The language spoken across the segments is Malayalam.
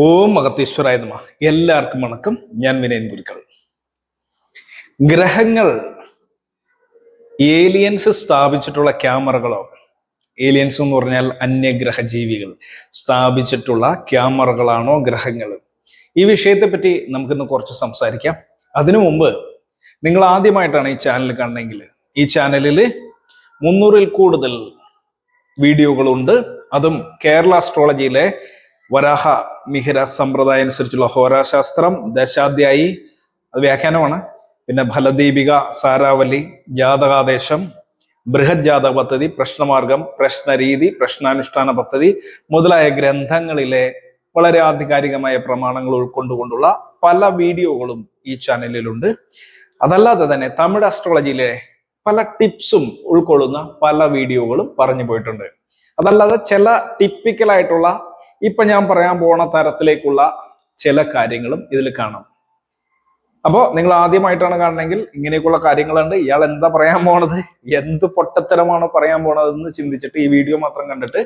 ഓം മഹത്തീശ്വരായ എല്ലാവർക്കും വണക്കം. ഞാൻ വിനയൻ ഗുരുക്കൾ ഗ്രഹങ്ങൾ ഏലിയൻസ് സ്ഥാപിച്ചിട്ടുള്ള ക്യാമറകളോ ഏലിയൻസ് എന്ന് പറഞ്ഞാൽ അന്യഗ്രഹ ജീവികൾ സ്ഥാപിച്ചിട്ടുള്ള ക്യാമറകളാണോ ഗ്രഹങ്ങൾ? ഈ വിഷയത്തെ പറ്റി നമുക്കിന്ന് കുറച്ച് സംസാരിക്കാം. അതിനു മുമ്പ് നിങ്ങൾ ആദ്യമായിട്ടാണ് ഈ ചാനൽ കാണണമെങ്കിൽ ഈ ചാനലിൽ മുന്നൂറിൽ കൂടുതൽ വീഡിയോകളുണ്ട്. അതും കേരള അസ്ട്രോളജിയിലെ വരാഹ മിഹിര സമ്പ്രദായം അനുസരിച്ചുള്ള ഹോരാശാസ്ത്രം ദശാധ്യായി അത് വ്യാഖ്യാനമാണ്. പിന്നെ ഫലദീപിക സാരാവലി ജാതകാദേശം ബൃഹത് ജാതക പദ്ധതി പ്രശ്നമാർഗം പ്രശ്നരീതി പ്രശ്നാനുഷ്ഠാന പദ്ധതി മുതലായ ഗ്രന്ഥങ്ങളിലെ വളരെ ആധികാരികമായ പ്രമാണങ്ങൾ ഉൾക്കൊണ്ടുകൊണ്ടുള്ള പല വീഡിയോകളും ഈ ചാനലിലുണ്ട്. അതല്ലാതെ തന്നെ തമിഴ് അസ്ട്രോളജിയിലെ പല ടിപ്സും ഉൾക്കൊള്ളുന്ന പല വീഡിയോകളും പറഞ്ഞു പോയിട്ടുണ്ട്. അതല്ലാതെ ചില ടിപ്പിക്കൽ ആയിട്ടുള്ള ഇപ്പൊ ഞാൻ പറയാൻ പോണ തരത്തിലേക്കുള്ള ചില കാര്യങ്ങളും ഇതിൽ കാണാം. അപ്പോ നിങ്ങൾ ആദ്യമായിട്ടാണ് കാണണമെങ്കിൽ ഇങ്ങനെയൊക്കെയുള്ള കാര്യങ്ങളുണ്ട്. ഇയാൾ എന്താ പറയാൻ പോണത്? എന്ത് പൊട്ടത്തരമാണ് പറയാൻ പോണതെന്ന് ചിന്തിച്ചിട്ട് ഈ വീഡിയോ മാത്രം കണ്ടിട്ട്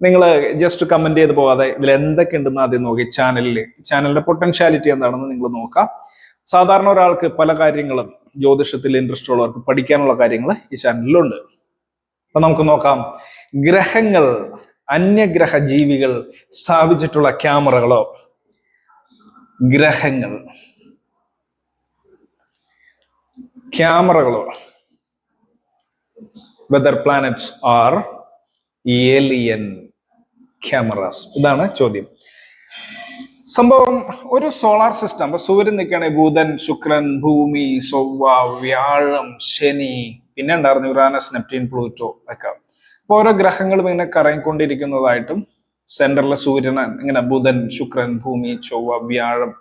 നിങ്ങൾ ജസ്റ്റ് കമന്റ് ചെയ്ത് പോകാതെ ഇതിൽ എന്തൊക്കെ ഉണ്ടെന്ന് ആദ്യം നോക്കി. ചാനലിൽ ചാനലിന്റെ പൊട്ടൻഷ്യാലിറ്റി എന്താണെന്ന് നിങ്ങൾ നോക്കാം. സാധാരണ ഒരാൾക്ക് പല കാര്യങ്ങളും ജ്യോതിഷത്തിൽ ഇൻട്രസ്റ്റ് ഉള്ളവർക്ക് പഠിക്കാനുള്ള കാര്യങ്ങൾ ഈ ചാനലിലുണ്ട് അപ്പൊ നമുക്ക് നോക്കാം. ഗ്രഹങ്ങൾ അന്യഗ്രഹ ജീവികൾ സ്ഥാപിച്ചിട്ടുള്ള ക്യാമറകളോ ഗ്രഹങ്ങൾ. ക്യാമറകളോ. Whether planets are alien cameras ഇതാണ് ചോദ്യം. സംഭവം ഒരു സോളാർ സിസ്റ്റം അപ്പൊ സൂര്യൻ നിൽക്കുകയാണെങ്കിൽ ബുധൻ ശുക്രൻ ഭൂമി ചൊവ്വ വ്യാഴം ശനി പിന്നെ ഉണ്ടായിരുന്നു യുറാനസ് നെപ്റ്റീൻ പ്ലൂറ്റോ ഒക്കെ. ഓരോ ഗ്രഹങ്ങളും ഇങ്ങനെ കറങ്ങിക്കൊണ്ടിരിക്കുന്നതായിട്ടും സെന്ററിലെ സൂര്യൻ ഇങ്ങനെ ബുധൻ ശുക്രൻ ഭൂമി ചൊവ്വ വ്യാഴം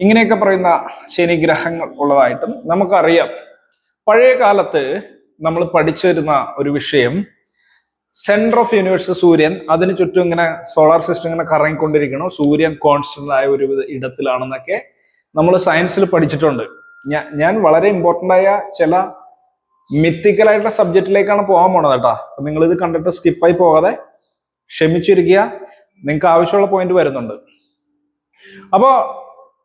ഇങ്ങനെയൊക്കെ പറയുന്ന ശനി ഗ്രഹങ്ങൾ ഉള്ളതായിട്ടും നമുക്കറിയാം. പഴയ കാലത്ത് നമ്മൾ പഠിച്ചു വരുന്ന ഒരു വിഷയം സെന്റർ ഓഫ് യൂണിവേഴ്സ് സൂര്യൻ അതിന് ചുറ്റും ഇങ്ങനെ സോളാർ സിസ്റ്റം ഇങ്ങനെ കറങ്ങിക്കൊണ്ടിരിക്കണം സൂര്യൻ കോൺസ്റ്റന്റ് ആയ ഒരു ഇടത്തിലാണെന്നൊക്കെ നമ്മൾ സയൻസിൽ പഠിച്ചിട്ടുണ്ട്. ഞാൻ വളരെ ഇമ്പോർട്ടന്റ് ആയ ചില മിത്തിക്കൽ ആയിട്ടുള്ള സബ്ജക്റ്റിലേക്കാണ് പോകാൻ പോണത് കേട്ടോ. നിങ്ങൾ ഇത് കണ്ടിട്ട് സ്കിപ്പായി പോകാതെ ക്ഷമിച്ചിരിക്കുക. നിങ്ങൾക്ക് ആവശ്യമുള്ള പോയിന്റ് വരുന്നുണ്ട്. അപ്പോ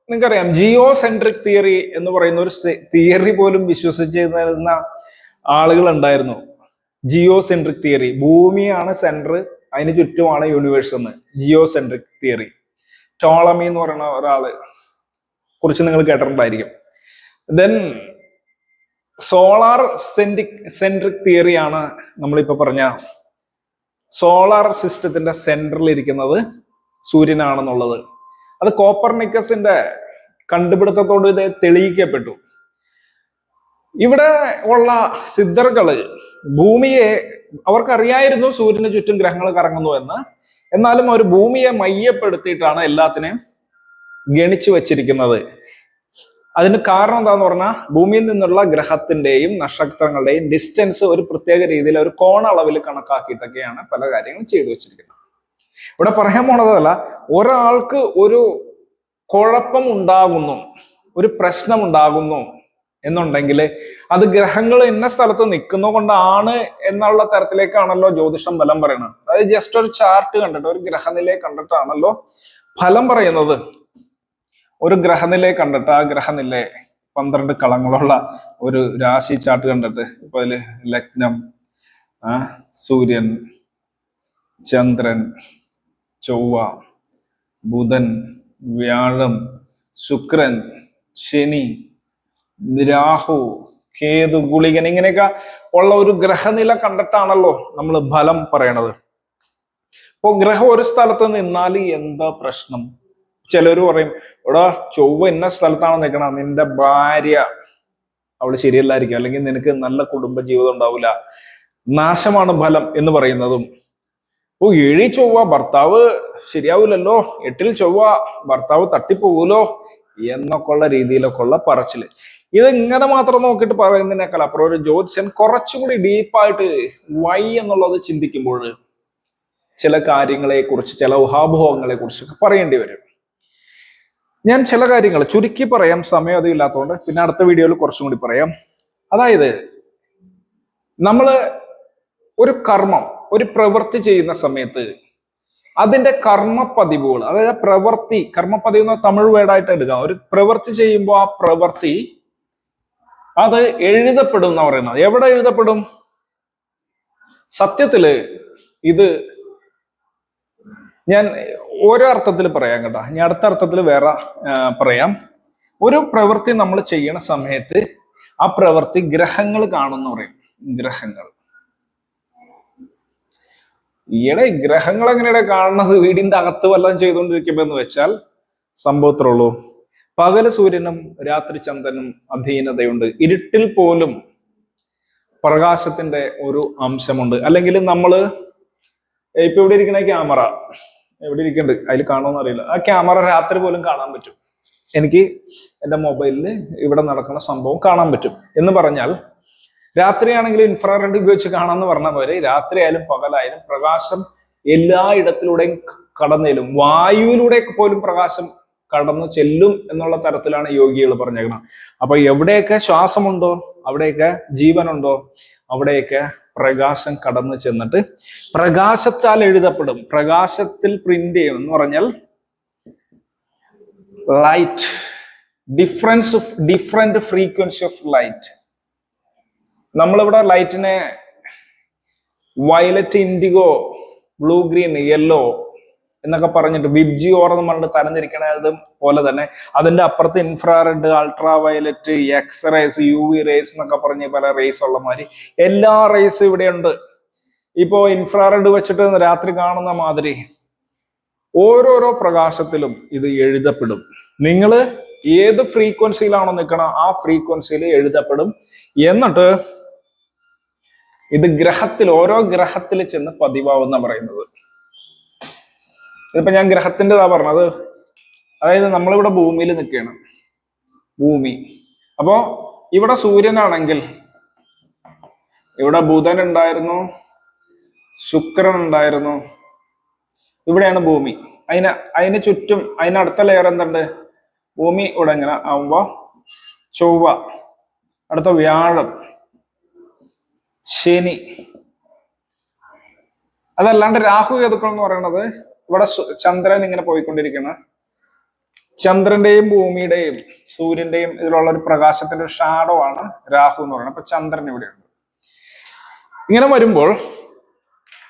നിങ്ങൾക്കറിയാം ജിയോ സെൻട്രിക് തിയറി എന്ന് പറയുന്ന ഒരു തിയറി പോലും വിശ്വസിച്ചിരുന്ന ആളുകൾ ഉണ്ടായിരുന്നു. ജിയോ സെൻട്രിക് തിയറി ഭൂമിയാണ് സെന്റർ അതിന് ചുറ്റുമാണ് യൂണിവേഴ്സ് എന്ന്. ജിയോ സെൻട്രിക് തിയറി ടോളമി എന്ന് പറയുന്ന ഒരാൾ. കുറിച്ച് നിങ്ങൾ കേട്ടിട്ടുണ്ടായിരിക്കും. ദെൻ സോളാർ സെൻട്രിക് സെൻട്രിക് തിയറിയാണ് നമ്മളിപ്പോ പറഞ്ഞ സോളാർ സിസ്റ്റത്തിന്റെ സെന്ററിൽ ഇരിക്കുന്നത് സൂര്യനാണെന്നുള്ളത്. അത് കോപ്പർനിക്കസിന്റെ കണ്ടുപിടുത്തത്തോട് ഇത് തെളിയിക്കപ്പെട്ടു. ഇവിടെ ഉള്ള സിദ്ധർകൾ ഭൂമിയെ അവർക്കറിയായിരുന്നു സൂര്യന് ചുറ്റും ഗ്രഹങ്ങൾ കറങ്ങുന്നു എന്ന്. എന്നാലും അവർ ഭൂമിയെ മയ്യപ്പെടുത്തിയിട്ടാണ് എല്ലാത്തിനെയും ഗണിച്ചു വച്ചിരിക്കുന്നത്. അതിന് കാരണം എന്താന്ന് പറഞ്ഞാൽ ഭൂമിയിൽ നിന്നുള്ള ഗ്രഹത്തിന്റെയും നക്ഷത്രങ്ങളുടെയും ഡിസ്റ്റൻസ് ഒരു പ്രത്യേക രീതിയിൽ ഒരു കോണളവിൽ കണക്കാക്കിയിട്ടൊക്കെയാണ് പല കാര്യങ്ങളും ചെയ്തു വെച്ചിരിക്കുന്നത്. ഇവിടെ പറയാൻ പോണതല്ല ഒരാൾക്ക് ഒരു കുഴപ്പം ഉണ്ടാകുന്നു ഒരു പ്രശ്നം ഉണ്ടാകുന്നു എന്നുണ്ടെങ്കിൽ അത് ഗ്രഹങ്ങൾ ഇന്ന സ്ഥലത്ത് നിൽക്കുന്ന കൊണ്ടാണ് എന്നുള്ള തരത്തിലേക്കാണല്ലോ ജ്യോതിഷം ഫലം പറയുന്നത്. അതായത് ജസ്റ്റ് ഒരു ചാർട്ട് കണ്ടിട്ട് ഒരു ഗ്രഹനിലയെ കണ്ടിട്ടാണല്ലോ ഫലം പറയുന്നത്. ഒരു ഗ്രഹനിലയെ കണ്ടിട്ട് ആ ഗ്രഹനിലെ പന്ത്രണ്ട് കളങ്ങളുള്ള ഒരു രാശി ചാർട്ട് കണ്ടിട്ട് ഇപ്പൊ അതിൽ ലഗ്നം സൂര്യൻ ചന്ദ്രൻ ചൊവ്വ ബുധൻ വ്യാഴം ശുക്രൻ ശനി രാഹു കേതു ഗുളികൻ ഇങ്ങനെയൊക്കെ ഉള്ള ഒരു ഗ്രഹനില കണ്ടിട്ടാണല്ലോ നമ്മൾ ഫലം പറയണത്. അപ്പോൾ ഗ്രഹം ഒരു സ്ഥലത്ത് നിന്നാൽ എന്താ പ്രശ്നം? ചിലർ പറയും ഇവിടെ ചൊവ്വ ഇന്ന സ്ഥലത്താണ് നിൽക്കണം നിന്റെ ഭാര്യ അവൾ ശരിയല്ലായിരിക്കും. അല്ലെങ്കിൽ നിനക്ക് നല്ല കുടുംബ ജീവിതം ഉണ്ടാവില്ല നാശമാണ് ഫലം എന്ന് പറയുന്നതും. ഓ ഏഴി ചൊവ്വ ഭർത്താവ് ശരിയാവില്ലല്ലോ എട്ടിൽ ചൊവ്വ ഭർത്താവ് തട്ടിപ്പോകൂലോ എന്നൊക്കെ ഉള്ള രീതിയിലൊക്കെ ഉള്ള പറച്ചിൽ. ഇത് ഇങ്ങനെ മാത്രം നോക്കിയിട്ട് പറയുന്നതിനേക്കാൾ അപ്പുറം ഒരു ജ്യോതിഷൻ കുറച്ചുകൂടി ഡീപ്പായിട്ട് വൈ എന്നുള്ളത് ചിന്തിക്കുമ്പോൾ ചില കാര്യങ്ങളെ കുറിച്ച് ചില ഊഹാഭോഹങ്ങളെ കുറിച്ചൊക്കെ പറയേണ്ടി വരും. ഞാൻ ചില കാര്യങ്ങൾ ചുരുക്കി പറയാം സമയം അധികം ഇല്ലാത്തതുകൊണ്ട്. പിന്നെ അടുത്ത വീഡിയോയിൽ കുറച്ചും കൂടി പറയാം. അതായത് നമ്മൾ ഒരു കർമ്മം ഒരു പ്രവൃത്തി ചെയ്യുന്ന സമയത്ത് അതിന്റെ കർമ്മ കർമ്മപ്പതിവുകൾ അതായത് പ്രവൃത്തി കർമ്മപ്പതിവ് എന്ന തമിഴ് വേർഡായിട്ട് എടുക്കാം. ഒരു പ്രവൃത്തി ചെയ്യുമ്പോൾ ആ പ്രവൃത്തി അത് എഴുതപ്പെടും എന്ന് പറയുന്നത്. എവിടെ എഴുതപ്പെടും? സത്യത്തിൽ ഇത് ഞാൻ ഓരോ അർത്ഥത്തിൽ പറയാം കേട്ടോ. ഞാൻ അടുത്ത അർത്ഥത്തിൽ വേറെ പറയാം. ഒരു പ്രവൃത്തി നമ്മൾ ചെയ്യണ സമയത്ത് ആ പ്രവൃത്തി ഗ്രഹങ്ങൾ കാണുന്ന പറയും. ഗ്രഹങ്ങൾ. ഈയിടെ ഗ്രഹങ്ങൾ എങ്ങനെയാണ് കാണുന്നത്? വീടിന്റെ അകത്ത് വല്ലതും ചെയ്തുകൊണ്ടിരിക്കുമ്പോ എന്ന് വെച്ചാൽ സംഭവത്തിലുള്ളൂ പകൽ സൂര്യനും രാത്രി ചന്ദ്രനും അധീനതയുണ്ട്. ഇരുട്ടിൽ പോലും പ്രകാശത്തിന്റെ ഒരു അംശമുണ്ട്. അല്ലെങ്കിൽ നമ്മൾ ഇപ്പൊ ഇവിടെ ഇരിക്കുന്ന ക്യാമറ. എവിടെ ഇരിക്കുന്നുണ്ട് അതിൽ കാണുമെന്ന് അറിയില്ല. ആ ക്യാമറ രാത്രി പോലും കാണാൻ പറ്റും. എനിക്ക് എന്റെ മൊബൈലിൽ ഇവിടെ നടക്കുന്ന സംഭവം കാണാൻ പറ്റും. എന്ന് പറഞ്ഞാൽ രാത്രിയാണെങ്കിൽ ഇൻഫ്രാറെഡ് ഉപയോഗിച്ച് കാണാമെന്ന് പറഞ്ഞ പോലെ രാത്രി ആയാലും പകലായാലും പ്രകാശം എല്ലായിടത്തിലൂടെയും കടന്നേലും വായുവിലൂടെ പോലും പ്രകാശം കടന്നു ചെല്ലും എന്നുള്ള തരത്തിലാണ് യോഗികൾ പറഞ്ഞേക്കുന്നത് അപ്പൊ എവിടെയൊക്കെ ശ്വാസമുണ്ടോ? അവിടെയൊക്കെ ജീവനുണ്ടോ? അവിടെയൊക്കെ പ്രകാശം കടന്നു ചെന്നിട്ട് പ്രകാശത്താൽ എഴുതപ്പെടും. പ്രകാശത്തിൽ പ്രിന്റ് ചെയ്യും എന്ന് പറഞ്ഞാൽ light difference of different frequency of light നമ്മളിവിടെ ലൈറ്റിനെ violet indigo blue green yellow എന്നൊക്കെ പറഞ്ഞിട്ട് വിബ്ജി ഓർ എന്ന് പറഞ്ഞിട്ട് പോലെ തന്നെ. അതിന്റെ അപ്പുറത്ത് infrared ultraviolet X rays U V rays എന്നൊക്കെ പറഞ്ഞ് പല റേസ് ഉള്ള മാതിരി എല്ലാ റേസും ഇവിടെ ഉണ്ട്. ഇപ്പോ ഇൻഫ്രാറെഡ് വെച്ചിട്ട് രാത്രി കാണുന്ന മാതിരി ഓരോരോ പ്രകാശത്തിലും ഇത് എഴുതപ്പെടും. നിങ്ങൾ ഏത് ഫ്രീക്വൻസിയിലാണോ നിൽക്കണം ആ ഫ്രീക്വൻസിയിൽ എഴുതപ്പെടും. എന്നിട്ട് ഇത് ഗ്രഹത്തിൽ ഓരോ ഗ്രഹത്തിൽ ചെന്ന് പതിവാവുന്ന പറയുന്നത്. ഇതിപ്പോ ഞാൻ ഗ്രഹത്തിന്റെതാ പറഞ്ഞത്. അതായത് നമ്മളിവിടെ ഭൂമിയിൽ നിൽക്കുകയാണ്. ഭൂമി. അപ്പോ ഇവിടെ സൂര്യനാണെങ്കിൽ ഇവിടെ ബുധൻ ഉണ്ടായിരുന്നു ശുക്രൻ ഉണ്ടായിരുന്നു. ഇവിടെയാണ് ഭൂമി. അതിന് അതിന് ചുറ്റും അതിനടുത്ത ലെയർ എന്തുണ്ട്? ഭൂമി ഇവിടെ ഇങ്ങനെ ആവുമ്പോ ചൊവ്വ അടുത്ത വ്യാഴം ശനി. അതല്ലാണ്ട് രാഹു കേതുക്കൾ എന്ന് പറയുന്നത് ഇവിടെ ചന്ദ്രൻ ഇങ്ങനെ പോയിക്കൊണ്ടിരിക്കുന്ന ചന്ദ്രന്റെയും ഭൂമിയുടെയും സൂര്യന്റെയും ഇതിലുള്ള ഒരു പ്രകാശത്തിന്റെ ഒരു ഷാഡോ ആണ് രാഹു എന്ന് പറയുന്നത്. അപ്പൊ ചന്ദ്രൻ ഇവിടെയുണ്ട്. ഇങ്ങനെ വരുമ്പോൾ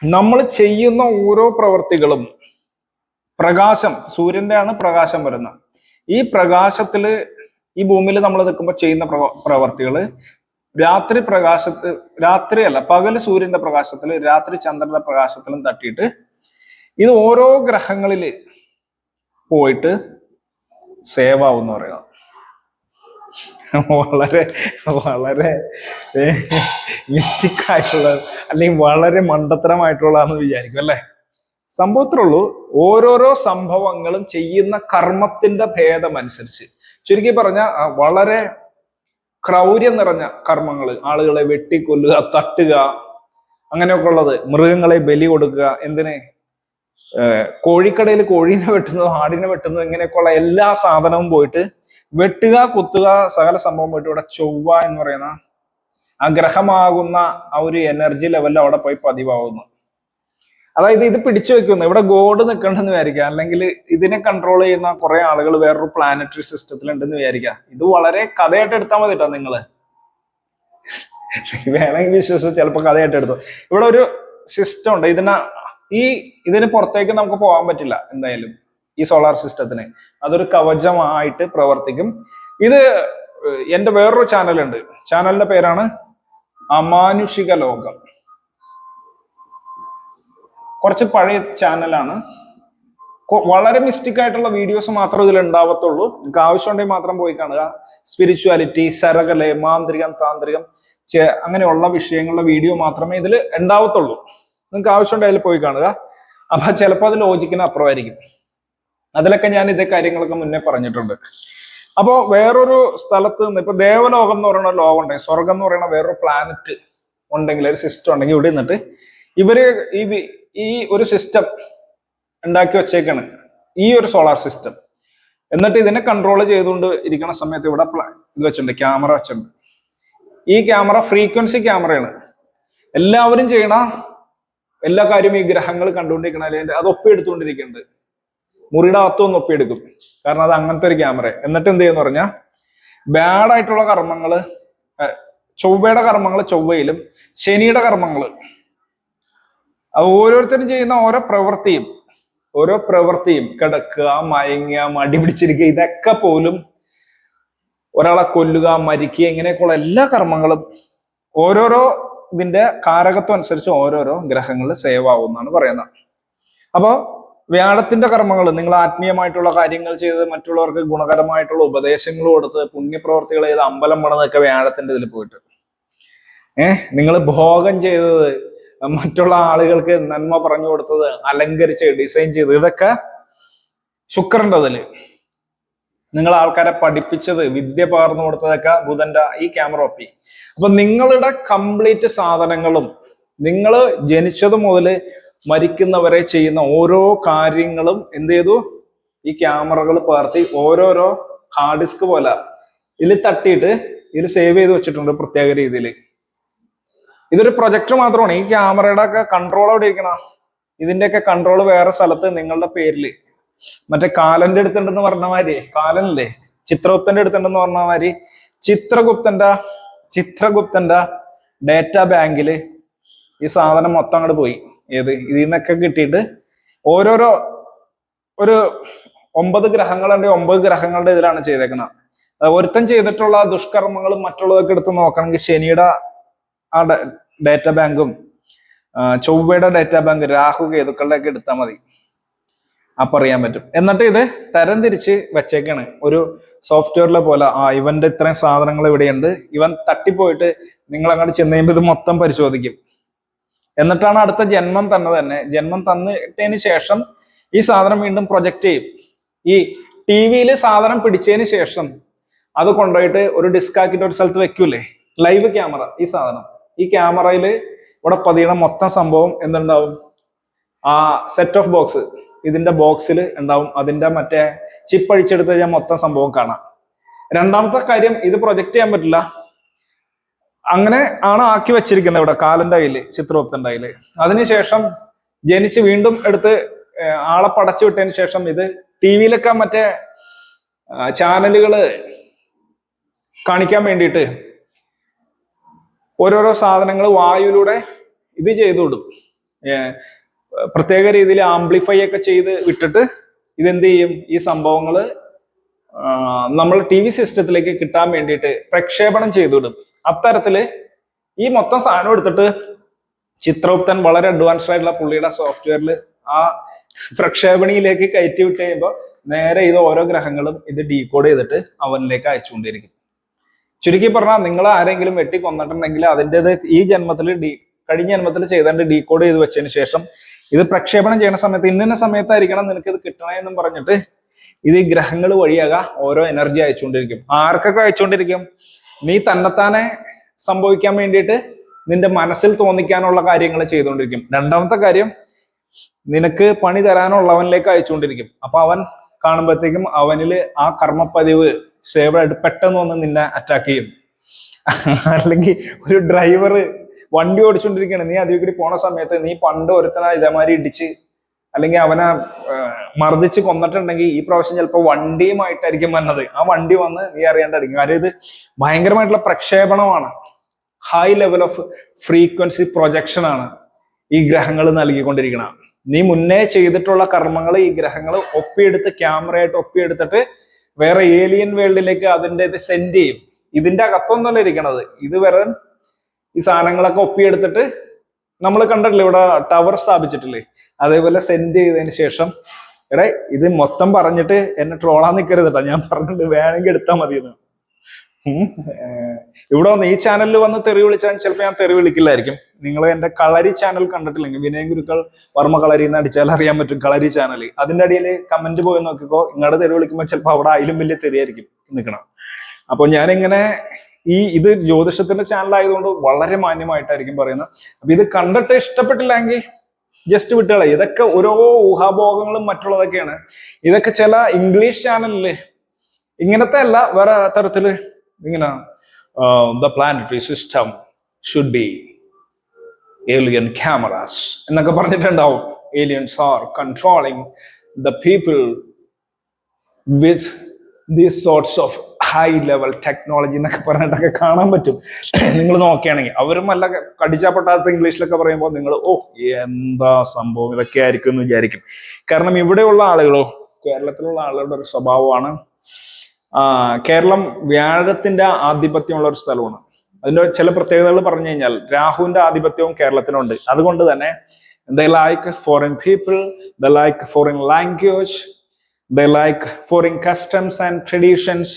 നമ്മൾ ചെയ്യുന്ന ഓരോ പ്രവൃത്തികളും പ്രകാശം സൂര്യന്റെ ആണ് പ്രകാശം വരുന്നത്. ഈ പ്രകാശത്തിൽ ഈ ഭൂമിയിൽ നമ്മൾ നിൽക്കുമ്പോൾ ചെയ്യുന്ന പ്രവർത്തികൾ രാത്രി പ്രകാശത്ത് രാത്രിയല്ല പകൽ സൂര്യന്റെ പ്രകാശത്തിൽ രാത്രി ചന്ദ്രന്റെ പ്രകാശത്തിലും തട്ടിയിട്ട് ഇത് ഓരോ ഗ്രഹങ്ങളിൽ പോയിട്ട് സേവ് ആവും എന്ന് പറയുന്നത്. വളരെ വളരെ മിസ്റ്റിക് ആയിട്ടുള്ള അല്ലെങ്കിൽ വളരെ മണ്ടത്തരമായിട്ടുള്ളതെന്ന് വിചാരിക്കും അല്ലെ? സംഭവത്തിലുള്ളൂ ഓരോരോ സംഭവങ്ങളും ചെയ്യുന്ന കർമ്മത്തിന്റെ ഭേദം അനുസരിച്ച്. ചുരുക്കി പറഞ്ഞ വളരെ ക്രൗര്യം നിറഞ്ഞ കർമ്മങ്ങൾ ആളുകളെ വെട്ടിക്കൊല്ലുക തട്ടുക അങ്ങനെയൊക്കെ ഉള്ളത് മൃഗങ്ങളെ ബലി കൊടുക്കുക എന്തിന്? കോഴിക്കടയിൽ കോഴീനെ വെട്ടുന്നതോ ആടിനെ വെട്ടുന്നതോ ഇങ്ങനെയൊക്കെയുള്ള എല്ലാ സാധനവും പോയിട്ട് വെട്ടുക കുത്തുക സകല സംഭവം പോയിട്ട് ഇവിടെ ചൊവ്വ എന്ന് പറയുന്ന ആ ഗ്രഹമാകുന്ന ആ ഒരു എനർജി ലെവലിൽ അവിടെ പോയി പതിവാകുന്നു അതായത് ഇത് പിടിച്ചു വെക്കുന്നു. ഇവിടെ ഗോഡ് നിൽക്കണ്ടെന്ന് വിചാരിക്കുക. അല്ലെങ്കിൽ ഇതിനെ കൺട്രോൾ ചെയ്യുന്ന കുറെ ആളുകൾ വേറൊരു പ്ലാനറ്ററി സിസ്റ്റത്തിൽ ഉണ്ടെന്ന് വിചാരിക്കുക. ഇത് വളരെ കഥയായിട്ട് എടുത്താൽ മതി കേട്ടോ നിങ്ങൾ. വേണമെങ്കിൽ വിശ്വസിച്ച് ചിലപ്പോൾ കഥയായിട്ട് എടുത്തു. ഇവിടെ ഒരു സിസ്റ്റം ഉണ്ട്. ഇതിന് ഈ ഇതിന് പുറത്തേക്ക് നമുക്ക് പോകാൻ പറ്റില്ല എന്തായാലും ഈ സോളാർ സിസ്റ്റത്തിന്. അതൊരു കവചമായിട്ട് പ്രവർത്തിക്കും. ഇത് എന്റെ വേറൊരു ചാനലുണ്ട്. ചാനലിന്റെ പേരാണ് അമാനുഷിക ലോകം. കുറച്ച് പഴയ ചാനലാണ്. വളരെ മിസ്റ്റിക് ആയിട്ടുള്ള വീഡിയോസ് മാത്രം ഇതിൽ ഉണ്ടാവത്തുള്ളൂ. നിങ്ങൾക്ക് ആവശ്യമുണ്ടെങ്കിൽ മാത്രം പോയി കാണുക. സ്പിരിച്വാലിറ്റി സരകല മാന്ത്രികം താന്ത്രികം അങ്ങനെയുള്ള വിഷയങ്ങളുടെ വീഡിയോ മാത്രമേ ഇതിൽ ഉണ്ടാവത്തുള്ളൂ. നിങ്ങൾക്ക് ആവശ്യമുണ്ടെങ്കിൽ അതിൽ പോയി കാണുക. അപ്പൊ ചിലപ്പോൾ അത് ലോജിക്കിന് അപ്പുറമായിരിക്കും. അതിലൊക്കെ ഞാൻ ഇതേ കാര്യങ്ങളൊക്കെ മുന്നേ പറഞ്ഞിട്ടുണ്ട്. അപ്പോ വേറൊരു സ്ഥലത്ത് നിന്ന് ഇപ്പൊ ദേവലോകം എന്ന് പറയുന്ന ലോകം ഉണ്ടെങ്കിൽ സ്വർഗം എന്ന് പറയുന്ന വേറൊരു പ്ലാനറ്റ് ഉണ്ടെങ്കിൽ ഒരു സിസ്റ്റം ഉണ്ടെങ്കിൽ ഇവിടെ നിന്നിട്ട് ഇവർ ഈ ഈ ഒരു സിസ്റ്റം ഉണ്ടാക്കി വെച്ചേക്കാണ്. ഈ ഒരു സോളാർ സിസ്റ്റം എന്നിട്ട് ഇതിനെ കൺട്രോൾ ചെയ്തുകൊണ്ട് ഇരിക്കുന്ന സമയത്ത് ഇവിടെ ഇത് വെച്ചിട്ടുണ്ട് ക്യാമറ വെച്ചിട്ടുണ്ട്. ഈ ക്യാമറ ഫ്രീക്വൻസി ക്യാമറയാണ് എല്ലാവരും ചെയ്യണ എല്ലാ കാര്യവും ഈ ഗ്രഹങ്ങൾ കണ്ടുകൊണ്ടിരിക്കണ അത് ഒപ്പിയെടുത്തുകൊണ്ടിരിക്കുന്നുണ്ട് മുറിയുടെ അകത്തൊന്ന് ഒപ്പിയെടുക്കും കാരണം അത് അങ്ങനത്തെ ഒരു ക്യാമറ എന്നിട്ട് എന്ത് ചെയ്യുന്ന പറഞ്ഞാൽ ബാഡ് ആയിട്ടുള്ള കർമ്മങ്ങൾ ചൊവ്വയുടെ കർമ്മങ്ങൾ ചൊവ്വയിലും ശനിയുടെ കർമ്മങ്ങൾ ഓരോരുത്തരും ചെയ്യുന്ന ഓരോ പ്രവൃത്തിയും ഓരോ പ്രവൃത്തിയും കിടക്കുക മയങ്ങുക മടി പിടിച്ചിരിക്കുക ഇതൊക്കെ പോലും ഒരാളെ കൊല്ലുക മരിക്കുക ഇങ്ങനെയൊക്കെയുള്ള എല്ലാ കർമ്മങ്ങളും ഓരോരോ ഇതിന്റെ കാരകത്വം അനുസരിച്ച് ഓരോരോ ഗ്രഹങ്ങളിൽ സേവ് ആവുമെന്നാണ് പറയുന്നത്. അപ്പോ വ്യാഴത്തിന്റെ കർമ്മങ്ങൾ നിങ്ങൾ ആത്മീയമായിട്ടുള്ള കാര്യങ്ങൾ ചെയ്ത് മറ്റുള്ളവർക്ക് ഗുണകരമായിട്ടുള്ള ഉപദേശങ്ങൾ കൊടുത്ത് പുണ്യപ്രവർത്തികൾ ചെയ്ത് അമ്പലം പണിതൊക്കെ വ്യാഴത്തിന്റെ ഇതിൽ പോയിട്ട്. ഏഹ് നിങ്ങൾ ഭോഗം ചെയ്തത് മറ്റുള്ള ആളുകൾക്ക് നന്മ പറഞ്ഞു കൊടുത്തത് അലങ്കരിച്ച് ഡിസൈൻ ചെയ്ത് ഇതൊക്കെ ശുക്രന്റെ അതിൽ നിങ്ങൾ ആൾക്കാരെ പഠിപ്പിച്ചത് വിദ്യ പകർന്നു കൊടുത്തതൊക്കെ ബുധന്റെ ഈ ക്യാമറ ഒപ്പി അപ്പൊ നിങ്ങളുടെ കംപ്ലീറ്റ് സാധനങ്ങളും നിങ്ങൾ ജനിച്ചത് മുതൽ മരിക്കുന്നവരെ ചെയ്യുന്ന ഓരോ കാര്യങ്ങളും എന്ത് ചെയ്തു? ഈ ക്യാമറകൾ പകർത്തി ഓരോരോ ഹാർഡ് ഡിസ്ക് പോലെ ഇതിൽ തട്ടിയിട്ട് ഇതിൽ സേവ് ചെയ്ത് വെച്ചിട്ടുണ്ട് പ്രത്യേക രീതിയിൽ ഇതൊരു പ്രൊജക്ട് മാത്രമാണ്. ഈ ക്യാമറയുടെ ഒക്കെ കൺട്രോൾ എവിടെ ഇരിക്കണം? ഇതിന്റെയൊക്കെ കൺട്രോൾ വേറെ സ്ഥലത്ത് നിങ്ങളുടെ പേരിൽ മറ്റേ കാലന്റെ അടുത്തുണ്ടെന്ന് പറഞ്ഞ മാതിരി കാലനല്ലേ? ചിത്രഗുപ്തന്റെ അടുത്തുണ്ടെന്ന് പറഞ്ഞ മാതിരി ചിത്രഗുപ്തന്റെ ചിത്രഗുപ്തന്റെ ഡേറ്റ ബാങ്കിൽ ഈ സാധനം മൊത്തം അങ്ങോട്ട് പോയി. ഏത്? ഇതിൽ നിന്നൊക്കെ കിട്ടിയിട്ട് ഓരോരോ ഒരു ഒമ്പത് ഗ്രഹങ്ങളുണ്ട് ഒമ്പത് ഗ്രഹങ്ങളുടെ ഇതിലാണ് ചെയ്തേക്കുന്നത് ഒരുത്തൻ ചെയ്തിട്ടുള്ള ദുഷ്കർമ്മങ്ങളും മറ്റുള്ളതൊക്കെ എടുത്ത് നോക്കണമെങ്കിൽ ശനിയുടെ ആ ഡേറ്റ ബാങ്കും ചൊവ്വയുടെ ഡേറ്റ ബാങ്ക് രാഹു കേതുക്കളുടെ ഒക്കെ എടുത്താൽ മതി. അപ്പൊ അറിയാൻ പറ്റും. എന്നിട്ട് ഇത് തരംതിരിച്ച് വെച്ചേക്കാണ്. ഒരു സോഫ്റ്റ്വെയറിലെ പോലെ ആ ഇവന്റെ ഇത്രയും സാധനങ്ങൾ ഇവിടെയുണ്ട്. ഇവൻ തട്ടിപ്പോയിട്ട് നിങ്ങൾ അങ്ങോട്ട് ചെന്ന് കഴിയുമ്പോൾ ഇത് മൊത്തം പരിശോധിക്കും. എന്നിട്ടാണ് അടുത്ത ജന്മം തന്നെ തന്നെ. ജന്മം തന്നിട്ടതിന് ശേഷം ഈ സാധനം വീണ്ടും പ്രൊജക്റ്റ് ചെയ്യും. ഈ ടി വിയിൽ സാധനം പിടിച്ചതിന് ശേഷം അത് കൊണ്ടുപോയിട്ട് ഒരു ഡിസ്ക് ആക്കിയിട്ട് ഒരു സ്ഥലത്ത് വെക്കൂലേ? ലൈവ് ക്യാമറ ഈ സാധനം. ഈ ക്യാമറയിൽ ഇവിടെ പതിയണ മൊത്തം സംഭവം എന്തുണ്ടാവും? ആ സെറ്റ് ഓഫ് ബോക്സ് ഇതിന്റെ ബോക്സിൽ ഉണ്ടാവും. അതിന്റെ മറ്റേ ചിപ്പ് അഴിച്ചെടുത്ത് കഴിഞ്ഞാൽ മൊത്തം സംഭവം കാണാം. രണ്ടാമത്തെ കാര്യം ഇത് പ്രൊജക്ട് ചെയ്യാൻ പറ്റില്ല. അങ്ങനെ ആണ് ആക്കി വെച്ചിരിക്കുന്നത് ഇവിടെ കാലന്റെ കയ്യിൽ ചിത്രഗുപ്തന്റെ കയ്യിൽ. അതിനുശേഷം ജനിച്ച് വീണ്ടും എടുത്ത് ആളെ പടച്ചു വിട്ടതിന് ശേഷം ഇത് ടി വിയിലൊക്കെ മറ്റേ ചാനലുകൾ കാണിക്കാൻ വേണ്ടിയിട്ട് ഓരോരോ സാധനങ്ങൾ വായുവിലൂടെ ഇത് ചെയ്തു ഏർ പ്രത്യേക രീതിയിൽ ആംപ്ലിഫൈ ഒക്കെ ചെയ്ത് വിട്ടിട്ട് ഇതെന്ത് ചെയ്യും? ഈ സംഭവങ്ങൾ നമ്മൾ ടി വി സിസ്റ്റത്തിലേക്ക് കിട്ടാൻ വേണ്ടിയിട്ട് പ്രക്ഷേപണം ചെയ്തു അത്തരത്തിൽ ഈ മൊത്തം സാധനം എടുത്തിട്ട് ചിത്രഗുപ്തൻ വളരെ അഡ്വാൻസ്ഡ് ആയിട്ടുള്ള പുള്ളിയുടെ സോഫ്റ്റ്വെയറിൽ ആ പ്രക്ഷേപണിയിലേക്ക് കയറ്റി വിട്ട് കഴിയുമ്പോൾ നേരെ ഇത് ഓരോ ഗ്രഹങ്ങളും ഇത് ഡീകോഡ് ചെയ്തിട്ട് അവനിലേക്ക് അയച്ചുകൊണ്ടിരിക്കും. ചുരുക്കി പറഞ്ഞാൽ നിങ്ങൾ ആരെങ്കിലും വെട്ടി കൊന്നിട്ടുണ്ടെങ്കിൽ അതിന്റെത് ഈ ജന്മത്തിൽ ഡീ കഴിഞ്ഞ ജന്മത്തിൽ ചെയ്തതിന്റെ ഡീകോഡ് ചെയ്ത് വെച്ചതിന് ശേഷം ഇത് പ്രക്ഷേപണം ചെയ്യുന്ന സമയത്ത് ഇന്ന സമയത്തായിരിക്കണം നിനക്ക് ഇത് കിട്ടണേ എന്നും പറഞ്ഞിട്ട് ഇത് ഈ ഗ്രഹങ്ങൾ വഴിയാക ഓരോ എനർജി അയച്ചുകൊണ്ടിരിക്കും. ആർക്കൊക്കെ അയച്ചുകൊണ്ടിരിക്കും? നീ തന്നെത്താനെ സംഭവിക്കാൻ വേണ്ടിയിട്ട് നിന്റെ മനസ്സിൽ തോന്നിക്കാനുള്ള കാര്യങ്ങൾ ചെയ്തുകൊണ്ടിരിക്കും. രണ്ടാമത്തെ കാര്യം നിനക്ക് പണി തരാനുള്ളവനിലേക്ക് അയച്ചുകൊണ്ടിരിക്കും. അപ്പൊ അവൻ കാണുമ്പോഴത്തേക്കും അവനിൽ ആ കർമ്മപ്പതിവ് സേവ് ആയിട്ട് പെട്ടെന്ന് വന്ന് നിന്നെ അറ്റാക്ക് ചെയ്യും. അല്ലെങ്കിൽ ഒരു ഡ്രൈവർ വണ്ടി ഓടിച്ചുകൊണ്ടിരിക്കുകയാണ് നീ അതിൽ കൂടി പോണ സമയത്ത് നീ പണ്ട് ഒരുത്തന ഇതേമാതിരി ഇടിച്ച് അല്ലെങ്കിൽ അവനെ മർദ്ദിച്ച് കൊന്നിട്ടുണ്ടെങ്കിൽ ഈ പ്രാവശ്യം ചിലപ്പോൾ വണ്ടിയുമായിട്ടായിരിക്കും വന്നത്. ആ വണ്ടി വന്ന് നീ അറിയാണ്ടായിരിക്കും കാര്യം ഇത് ഭയങ്കരമായിട്ടുള്ള പ്രക്ഷേപണമാണ്. High level of frequency projection ആണ് ഈ ഗ്രഹങ്ങൾ നൽകിക്കൊണ്ടിരിക്കണം. നീ മുന്നേ ചെയ്തിട്ടുള്ള കർമ്മങ്ങൾ ഈ ഗ്രഹങ്ങൾ ഒപ്പിയെടുത്ത് ക്യാമറയായിട്ട് ഒപ്പിയെടുത്തിട്ട് വേറെ ഏലിയൻ വേൾഡിലേക്ക് അതിന്റെ ഇത് സെൻഡ് ചെയ്യും. ഇതിന്റെ അകത്തൊന്നല്ല ഇരിക്കണത്. ഇത് വേറെ ഈ സാധനങ്ങളൊക്കെ ഒപ്പിയെടുത്തിട്ട് നമ്മൾ കണ്ടിട്ടില്ലേ ഇവിടെ ടവർ സ്ഥാപിച്ചിട്ടില്ലേ? അതേപോലെ സെൻഡ് ചെയ്തതിന് ശേഷം എടേ ഇത് മൊത്തം പറഞ്ഞിട്ട് എന്നെ ട്രോളാൻ നിൽക്കരുത് കേട്ടോ ഞാൻ പറഞ്ഞിട്ട് വേണമെങ്കിൽ എടുത്താൽ മതി എന്ന് ഉം. ഇവിടെ വന്ന് ഈ ചാനലിൽ വന്ന് തെറി വിളിച്ചാൽ ചിലപ്പോൾ ഞാൻ തെറി വിളിക്കില്ലായിരിക്കും. നിങ്ങൾ എന്റെ കളരി ചാനൽ കണ്ടിട്ടില്ലെങ്കിൽ വിനയ ഗുരുക്കൾ വർമ്മ കളരി എന്ന് അടിച്ചാൽ അറിയാൻ പറ്റും കളരി ചാനൽ അതിന്റെ അടിയിൽ കമന്റ് പോയി നോക്കിക്കോ. ഇങ്ങോട്ട് തെറി വിളിക്കുമ്പോൾ ചിലപ്പോൾ അവിടെ അതിലും വലിയ തെറിയായിരിക്കും. നിൽക്കണം അപ്പോൾ ഞാനിങ്ങനെ ഈ ഇത് ജ്യോതിഷത്തിന്റെ ചാനൽ ആയതുകൊണ്ട് വളരെ മാന്യമായിട്ടായിരിക്കും പറയുന്നത്. അപ്പൊ ഇത് കണ്ടിട്ട് ഇഷ്ടപ്പെട്ടില്ലെങ്കിൽ ജസ്റ്റ് വിട്ടുകളെ. ഇതൊക്കെ ഓരോ ഊഹാഭോഗങ്ങളും മറ്റുള്ളതൊക്കെയാണ്. ഇതൊക്കെ ചില ഇംഗ്ലീഷ് ചാനലിൽ ഇങ്ങനത്തെ അല്ല വേറെ തരത്തിൽ ഇങ്ങനെ the planetary system should be alien cameras എന്നൊക്കെ പറഞ്ഞിട്ടുണ്ടാവും. Aliens are controlling the people with these sorts of high level technology എന്നൊക്കെ പറഞ്ഞിട്ടൊക്കെ കാണാൻ പറ്റും. നിങ്ങൾ നോക്കുകയാണെങ്കിൽ അവരും നല്ല കടിച്ചാപ്പെട്ടാത്ത ഇംഗ്ലീഷിലൊക്കെ പറയുമ്പോൾ നിങ്ങൾ ഓ എന്താ സംഭവം? ഇതൊക്കെ ആയിരിക്കും എന്ന് വിചാരിക്കും. കാരണം ഇവിടെയുള്ള ആളുകളോ കേരളത്തിലുള്ള ആളുകളുടെ ഒരു സ്വഭാവമാണ് കേരളം വ്യാഴത്തിന്റെ ആധിപത്യമുള്ള ഒരു സ്ഥലമാണ്. അതിന്റെ ചില പ്രത്യേകതകൾ പറഞ്ഞു കഴിഞ്ഞാൽ രാഹുവിന്റെ ആധിപത്യവും കേരളത്തിനുണ്ട് അതുകൊണ്ട് തന്നെ the like foreign people the like foreign language the like foreign customs and traditions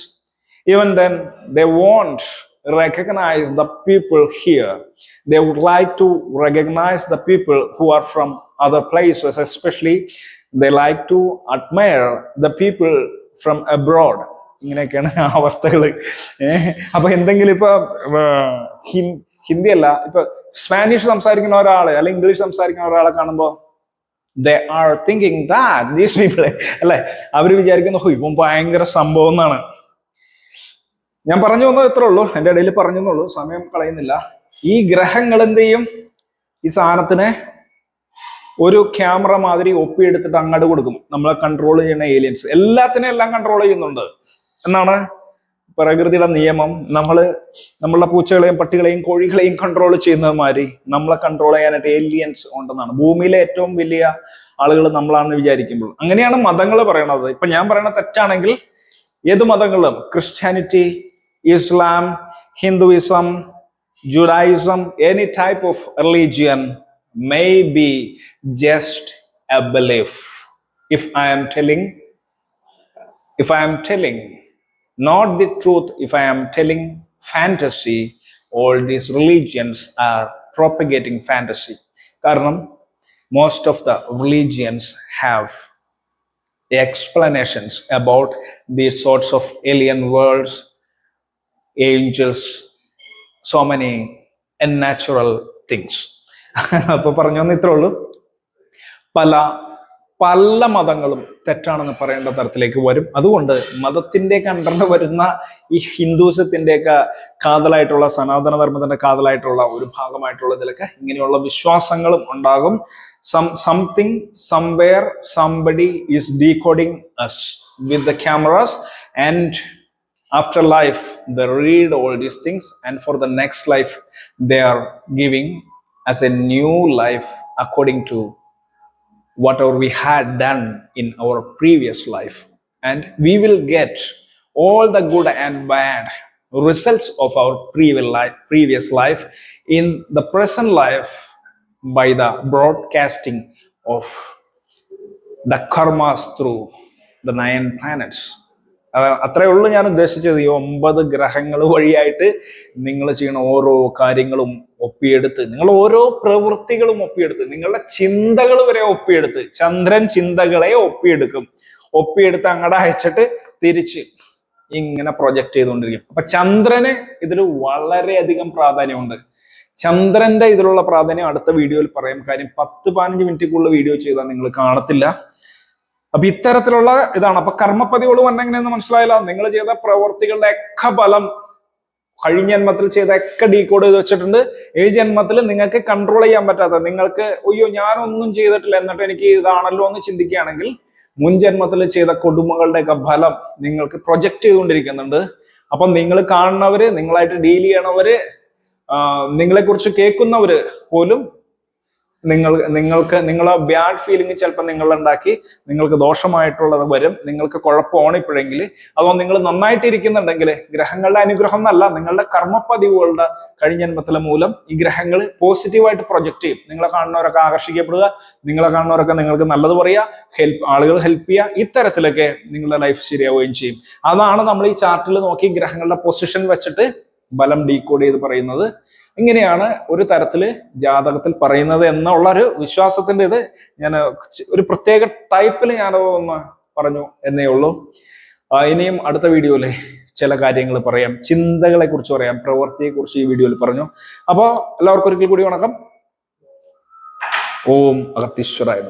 even then they won't recognize the people here they would like to recognize the people who are from other places especially they like to admire the people from abroad ഇങ്ങനെയൊക്കെയാണ് അവസ്ഥകൾ അപ്പൊ എന്തെങ്കിലും ഇപ്പൊ ഹിന്ദി അല്ല ഇപ്പൊ സ്പാനിഷ് സംസാരിക്കുന്ന ഒരാൾ അല്ലെങ്കിൽ ഇംഗ്ലീഷ് സംസാരിക്കുന്ന ഒരാളെ കാണുമ്പോ they are thinking that these people അല്ലെ അവർ വിചാരിക്കുന്നു ഇപ്പം ഭയങ്കര സംഭവം എന്നാണ് ഞാൻ പറഞ്ഞു വന്നത് ഇത്രേ ഉള്ളൂ എന്റെ ഇടയിൽ പറഞ്ഞു എന്നുള്ളൂ സമയം കളയുന്നില്ല. ഈ ഗ്രഹങ്ങൾ എന്ത് ചെയ്യും? ഈ സാധനത്തിന് ഒരു ക്യാമറ മാതിരി ഒപ്പിയെടുത്തിട്ട് അങ്ങോട്ട് കൊടുക്കും. നമ്മളെ കൺട്രോൾ ചെയ്യുന്ന ഏലിയൻസ് എല്ലാത്തിനും എല്ലാം കൺട്രോൾ ചെയ്യുന്നുണ്ട്. എന്നാണ് പ്രകൃതിയുടെ നിയമം. നമ്മൾ നമ്മളുടെ പൂച്ചകളെയും പട്ടികളെയും കോഴികളെയും കൺട്രോൾ ചെയ്യുന്നത് മാതിരി നമ്മളെ കൺട്രോൾ ചെയ്യാനായിട്ട് ഏലിയൻസ് ഉണ്ടെന്നാണ്. ഭൂമിയിലെ ഏറ്റവും വലിയ ആളുകൾ നമ്മളാണെന്ന് വിചാരിക്കുമ്പോൾ. അങ്ങനെയാണ് മതങ്ങൾ പറയണത്. ഇപ്പൊ ഞാൻ പറയണ തെറ്റാണെങ്കിൽ ഏത് മതങ്ങളും Christianity Islam, Hinduism, Judaism, any type of religion may be just a belief. If I am telling, if I am telling not the truth, if I am telling fantasy, all these religions are propagating fantasy. Karnam, most of the religions have explanations about these sorts of alien worlds, angels, many many unnatural things അപ്പൊ പറഞ്ഞു ഇത്രേ ഉള്ളൂ. പല പല മതങ്ങളും തെറ്റാണെന്ന് പറയേണ്ട തരത്തിലേക്ക് വരും. അതുകൊണ്ട് മതത്തിന്റെ അണ്ടറിൽ വരുന്ന ഈ ഹിന്ദുസത്തിന്റെയൊക്കെ കാതലായിട്ടുള്ള സനാതന ധർമ്മത്തിന്റെ കാതലായിട്ടുള്ള ഒരു ഭാഗമായിട്ടുള്ള ഇതിലൊക്കെ ഇങ്ങനെയുള്ള വിശ്വാസങ്ങളും ഉണ്ടാകും. Some something somewhere somebody is decoding us with the cameras and after life they read all these things and for the next life they are giving as a new life according to whatever we had done in our previous life. And we will get all the good and bad results of our previous life, in the present life by the broadcasting of the karmas through the nine planets അത്രേ ഉള്ളൂ ഞാൻ ഉദ്ദേശിച്ചത്. ഈ ഒമ്പത് ഗ്രഹങ്ങൾ വഴിയായിട്ട് നിങ്ങൾ ചെയ്യുന്ന ഓരോ കാര്യങ്ങളും ഒപ്പിയെടുത്ത് നിങ്ങൾ ഓരോ പ്രവൃത്തികളും ഒപ്പിയെടുത്ത് നിങ്ങളുടെ ചിന്തകൾ വരെ ഒപ്പിയെടുത്ത് ചന്ദ്രൻ ചിന്തകളെ ഒപ്പിയെടുക്കും. ഒപ്പിയെടുത്ത് അങ്ങടെ അയച്ചിട്ട് തിരിച്ച് ഇങ്ങനെ പ്രൊജക്ട് ചെയ്തുകൊണ്ടിരിക്കും. അപ്പൊ ചന്ദ്രന് ഇതിൽ വളരെയധികം പ്രാധാന്യമുണ്ട്. ചന്ദ്രന്റെ ഇതിലുള്ള പ്രാധാന്യം അടുത്ത വീഡിയോയിൽ പറയാം. കാര്യം പത്ത് പതിനഞ്ച് മിനിറ്റിക്കുള്ള വീഡിയോ ചെയ്താൽ നിങ്ങൾ കാണത്തില്ല. അപ്പൊ ഇത്തരത്തിലുള്ള ഇതാണ്. അപ്പൊ കർമ്മപ്പതിവുകൾ വന്നെങ്ങനെയെന്ന് മനസ്സിലായില്ല? നിങ്ങൾ ചെയ്ത പ്രവർത്തികളുടെ ഒക്കെ ഫലം കഴിഞ്ഞ ജന്മത്തിൽ ചെയ്ത ഒക്കെ ഡീകോഡ് ചെയ്ത് വെച്ചിട്ടുണ്ട്. ഈ ജന്മത്തിൽ നിങ്ങൾക്ക് കൺട്രോൾ ചെയ്യാൻ പറ്റാത്ത നിങ്ങൾക്ക് അയ്യോ ഞാനൊന്നും ചെയ്തിട്ടില്ല എന്നിട്ട് എനിക്ക് ഇതാണല്ലോ എന്ന് ചിന്തിക്കുകയാണെങ്കിൽ മുൻ ജന്മത്തിൽ ചെയ്ത കൊടുമകളുടെ ഒക്കെ ഫലം നിങ്ങൾക്ക് പ്രൊജക്റ്റ് ചെയ്തുകൊണ്ടിരിക്കുന്നുണ്ട്. അപ്പൊ നിങ്ങൾ കാണുന്നവര് നിങ്ങളായിട്ട് ഡീൽ ചെയ്യണവര് നിങ്ങളെക്കുറിച്ച് കേൾക്കുന്നവര് പോലും നിങ്ങൾ നിങ്ങൾക്ക് നിങ്ങളെ ബാഡ് ഫീലിംഗ് ചിലപ്പോൾ നിങ്ങൾ ഉണ്ടാക്കി നിങ്ങൾക്ക് ദോഷമായിട്ടുള്ളത് വരും നിങ്ങൾക്ക് കുഴപ്പമാണ് ഇപ്പോഴെങ്കിൽ. അതോ നിങ്ങൾ നന്നായിട്ട് ഇരിക്കുന്നുണ്ടെങ്കിൽ ഗ്രഹങ്ങളുടെ അനുഗ്രഹം എന്നല്ല നിങ്ങളുടെ കർമ്മപ്പതിവുകളുടെ കഴിഞ്ഞ ജന്മത്തിലെ മൂലം ഈ ഗ്രഹങ്ങൾ പോസിറ്റീവായിട്ട് പ്രൊജക്ട് ചെയ്യും. നിങ്ങളെ കാണുന്നവരൊക്കെ ആകർഷിക്കപ്പെടുക നിങ്ങളെ കാണുന്നവരൊക്കെ നിങ്ങൾക്ക് നല്ലത് പറയുക ഹെൽപ്പ് ആളുകൾ ഹെൽപ്പ് ചെയ്യുക ഇത്തരത്തിലൊക്കെ നിങ്ങളുടെ ലൈഫ് ശരിയാവുകയും ചെയ്യും. അതാണ് നമ്മൾ ഈ ചാർട്ടിൽ നോക്കി ഗ്രഹങ്ങളുടെ പൊസിഷൻ വെച്ചിട്ട് ബലം ഡീകോഡ് ചെയ്ത് പറയുന്നത്. ഇങ്ങനെയാണ് ഒരു തരത്തിൽ ജാതകത്തിൽ പറയുന്നത് എന്നുള്ള ഒരു വിശ്വാസത്തിന്റെ ഇത് ഞാൻ ഒരു പ്രത്യേക ടൈപ്പിൽ ഞാൻ ഒന്ന് പറഞ്ഞു എന്നേ ഉള്ളൂ. ഇനിയും അടുത്ത വീഡിയോയിൽ ചില കാര്യങ്ങൾ പറയാം. ചിന്തകളെ കുറിച്ച് പറയാം. പ്രവൃത്തിയെക്കുറിച്ച് ഈ വീഡിയോയിൽ പറഞ്ഞു. അപ്പോൾ എല്ലാവർക്കും ഒരിക്കൽ കൂടി വണക്കം. ഓം അഗത്തീശ്വരായ